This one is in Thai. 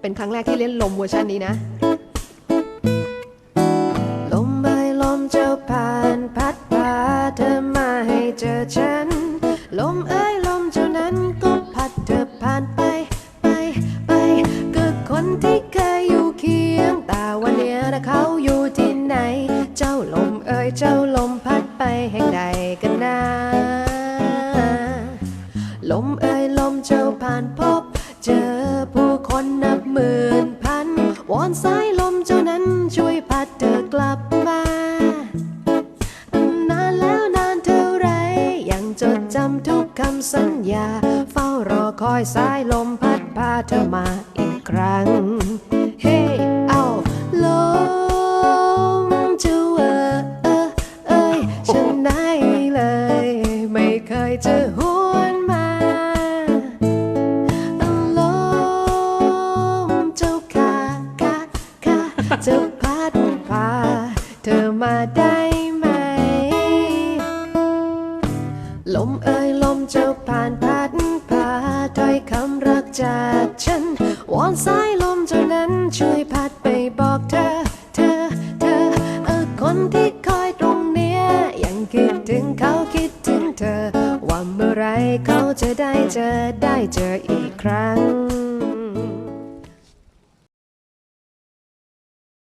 เป็นครั้งแรกที่เล่นลมเวอร์ชันนี้นะ ลมเอ่ยลมเจ้าผ่านพัดพาเธอมาให้เจอฉัน ลมเอ่ยลมเจ้านั้นก็พัดเธอผ่านไปไปไปก็คนที่เคยอยู่เคียง แต่วันเนี้ยนะเขาอยู่ที่ไหน เจ้าลมเอ่ยเจ้าลมพัดไปแห่งใดกันนะลมเอ่ยลมเจ้าผ่านพบ เจอผู้คนนับหมื่นพันว อนสายลมเจ้านั้นช่วยพัดเธอกลับมา นานแล้วนานเท่าไร ยังจดจำทุกคำสัญญา เฝ้ารอคอยสายลมพัดพาเธอมาอีกครั้ง เฮ้เอาลมเจ้าเออเออเอ้ยฉันไหนเลย ไม่เคยจะ จะพัดพาเธอมาได้ไหม ลมเอ่ยลมเจ้าผ่านพัดพาถ้อยคำรักจากฉันวอนสายลมเจ้านั้นช่วยพัดไปบอกเธอ เธอ เธอเออคนที่คอยตรงเนี้ยยังคิดถึงเขาคิดถึงเธอ ว่าเมื่อไรเขาจะได้เจอได้เจออีกครั้ง